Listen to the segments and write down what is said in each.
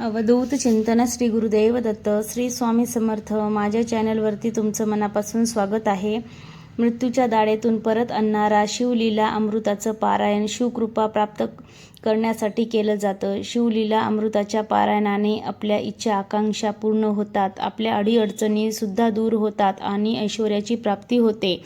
अवधूत चिंतन श्री गुरुदेव दत्त श्री स्वामी समर्थ माझ्या चॅनलवरती तुमचं मनापासून स्वागत आहे. मृत्यूच्या दाढेतून परत आणणारा शिवलीला अमृताचं पारायण शिवकृपा प्राप्त करण्यासाठी केलं जातं. शिवलीला अमृताच्या पारायणाने आपल्या इच्छा आकांक्षा पूर्ण होतात. आपल्या अडीअडचणीसुद्धा दूर होतात आणि ऐश्वर्याची प्राप्ती होते.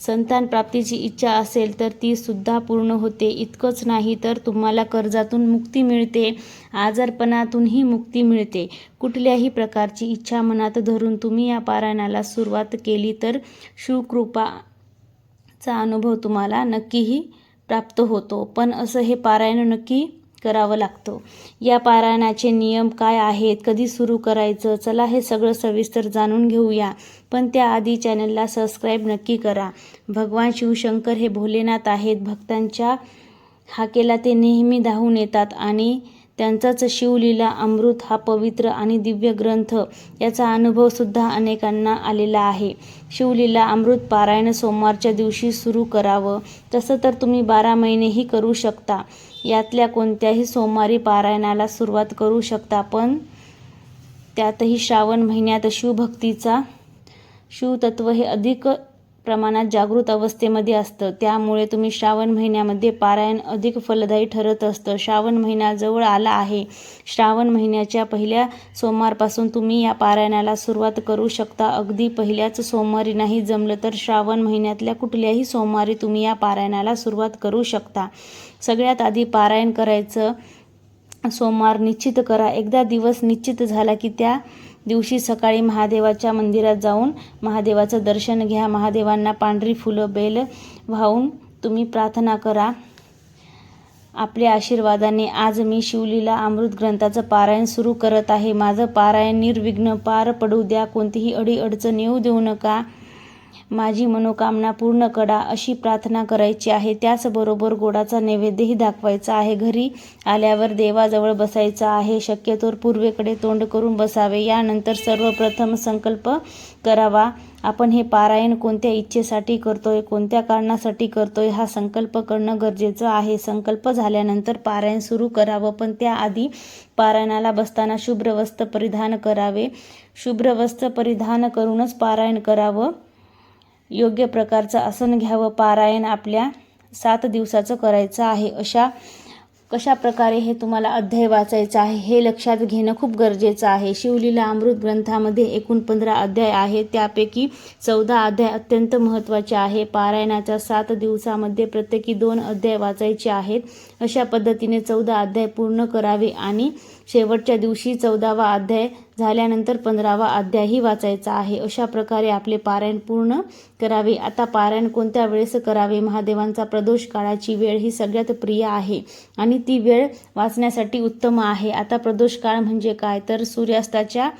संतान प्राप्तीची इच्छा असेल तर ती सुद्धा पूर्ण होते. इतकंच नाही तर तुम्हाला कर्जातून मुक्ती मिळते. आजारपणातूनही मुक्ती मिळते. कुठल्याही प्रकारची इच्छा मनात धरून तुम्ही या पारायणाला सुरुवात केली तर शिवकृपाचा अनुभव तुम्हाला नक्कीही प्राप्त होतो. पण असं हे पारायण नक्की करावं लागतं. या पारायणाचे नियम काय आहेत? कधी सुरू करायचं? चला हे सगळं सविस्तर जाणून घेऊया. पण त्याआधी चॅनलला सबस्क्राईब नक्की करा. भगवान शिवशंकर हे भोलेनाथ आहेत. भक्तांच्या हाकेला ते नेहमी धावून येतात आणि त्यांचाच शिवलीला अमृत हा पवित्र आणि दिव्य ग्रंथ याचा अनुभवसुद्धा अनेकांना आलेला आहे. शिवलीला अमृत पारायण सोमवारच्या दिवशी सुरू करावं. तसं तर तुम्ही बारा महिनेही करू शकता. यातल्या कोणत्याही सोमवारी पारायणाला सुरुवात करू शकता पण त्यातही श्रावण महिन्यात शिवभक्तीचा शिवतत्व हे अधिक प्रमाणात जागृत अवस्थेमध्ये असतं. त्यामुळे तुम्ही श्रावण महिन्यामध्ये पारायण अधिक फलदायी ठरत असतं. श्रावण महिना जवळ आला आहे. श्रावण महिन्याच्या पहिल्या सोमवारपासून तुम्ही या पारायणाला सुरुवात करू शकता. अगदी पहिल्याच सोमवारी नाही जमलं तर श्रावण महिन्यातल्या कुठल्याही सोमवारी तुम्ही या पारायणाला सुरुवात करू शकता. सगळ्यात आधी पारायण करायचं सोमवार निश्चित करा. एकदा दिवस निश्चित झाला की त्या दिवशी सकाळी महादेवाच्या मंदिरात जाऊन महादेवाचं दर्शन घ्या. महादेवांना पांढरी फुलं बेल वाहून तुम्ही प्रार्थना करा. आपल्या आशीर्वादाने आज मी शिवलीला अमृत ग्रंथाचं पारायण सुरू करत आहे. माझं पारायण निर्विघ्न पार पडू द्या. कोणतीही अडीअडचण येऊ देऊ नका. माझी मनोकामना पूर्ण करा अशी प्रार्थना करायची आहे. त्याचबरोबर गोडाचा नैवेद्यही दाखवायचा आहे. घरी आल्यावर देवाजवळ बसायचं आहे. शक्यतोवर पूर्वेकडे तोंड करून बसावे. यानंतर सर्वप्रथम संकल्प करावा. आपण हे पारायण कोणत्या इच्छेसाठी करतोय कोणत्या कारणासाठी करतोय हा संकल्प करणं गरजेचं आहे. संकल्प झाल्यानंतर पारायण सुरू करावं. पण त्याआधी पारायणाला बसताना शुभ्र वस्त्र परिधान करावे. शुभ्र वस्त्र परिधान करूनच पारायण करावं. योग्य प्रकारचं आसन घ्यावं. पारायण आपल्या सात दिवसाचं करायचं आहे. अशा कशा प्रकारे हे तुम्हाला अध्याय वाचायचं आहे हे लक्षात घेणं खूप गरजेचं आहे. शिवलीला अमृत ग्रंथामध्ये एकूण पंधरा अध्याय आहेत. त्यापैकी चौदा अध्याय अत्यंत महत्त्वाचे आहे. पारायणाच्या सात दिवसामध्ये प्रत्येकी दोन अध्याय वाचायचे आहेत. अशा पद्धतीने चौदा अध्याय पूर्ण करावे आणि शेवटच्या दिवशी चौदावा अध्याय झाल्यानंतर पंधरावा अध्यायही वाचायचा आहे. अशा प्रकारे आपले पारायण पूर्ण करावे. आता पारायण कोणत्या वेळेस करावे? महादेवांचा प्रदोष काळाची वेळ ही सगळ्यात प्रिय आहे आणि ती वेळ वाचण्यासाठी उत्तम आहे. आता प्रदोष काळ म्हणजे काय? तर सूर्यास्ताच्या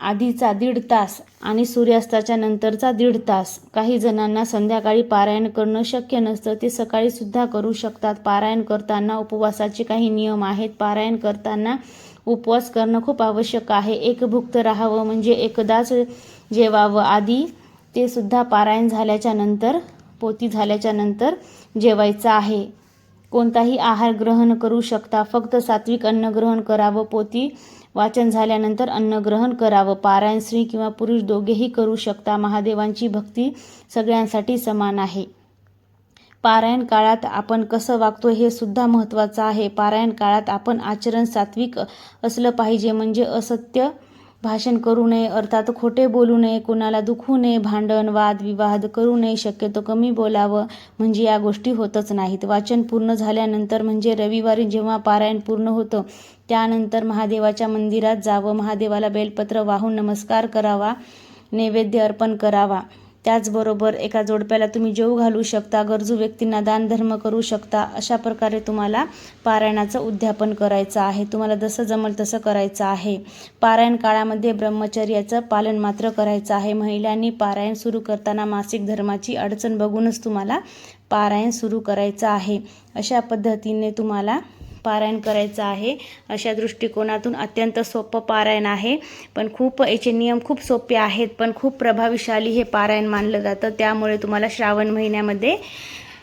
आधीचा दीड तास आणि सूर्यास्ताच्या नंतरचा दीड तास. काही जणांना संध्याकाळी पारायण करणं शक्य नसतं. ते सकाळी सुद्धा करू शकतात. पारायण करताना उपवासाचे काही नियम आहेत. पारायण करताना उपवास करणं खूप आवश्यक आहे. एकभुक्त राहावं म्हणजे एकदाच जेवावं. आधी ते सुद्धा पारायण झाल्याच्यानंतर पोती झाल्याच्यानंतर जेवायचं आहे. कोणताही आहार ग्रहण करू शकता. फक्त सात्विक अन्न ग्रहण करावं पोती वाचन झाल्यानंतर अन्न ग्रहण करावं. पारायण स्त्री किंवा पुरुष दोघेही करू शकता. महादेवांची भक्ती सगळ्यांसाठी समान आहे. पारायण काळात आपण कसं वागतो हे सुद्धा महत्त्वाचं आहे. पारायण काळात आपण आचरण सात्विक असलं पाहिजे म्हणजे असत्य भाषण करू नये अर्थात खोटे बोलू नये कोणाला दुखू नये भांडण वाद विवाद करू नये शक्यतो कमी बोलावं म्हणजे या गोष्टी होतच नाहीत. वाचन पूर्ण झाल्यानंतर म्हणजे रविवारी जेव्हा पारायण पूर्ण होतं त्यानंतर महादेवाच्या मंदिरात जावं महादेवाला बेलपत्र वाहून नमस्कार करावा नैवेद्य अर्पण करावा. त्याचबरोबर एका जोडप्याला तुम्ही जेव घालू शकता गरजू व्यक्तींना दानधर्म करू शकता अशा प्रकारे तुम्हाला पारायणाचं उद्यापन करायचं आहे. तुम्हाला जसं जमल तसं करायचं आहे. पारायण काळामध्ये ब्रह्मचर्याचं पालन मात्र करायचं आहे. महिलांनी पारायण सुरू करताना मासिक धर्माची अडचण बघूनच तुम्हाला पारायण सुरू करायचं आहे. अशा पद्धतीने तुम्हाला पारायण करायचं आहे. अशा दृष्टिकोनातून अत्यंत सोपं पारायण आहे. पण खूप याचे नियम खूप सोपे आहेत. पण खूप प्रभावशाली हे पारायण मानलं जातं. त्यामुळे तुम्हाला श्रावण महिन्यामध्ये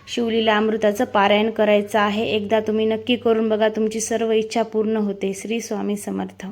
शिवलीला अमृताचं पारायण करायचं आहे. एकदा तुम्ही नक्की करून बघा. तुमची सर्व इच्छा पूर्ण होते. श्री स्वामी समर्थ.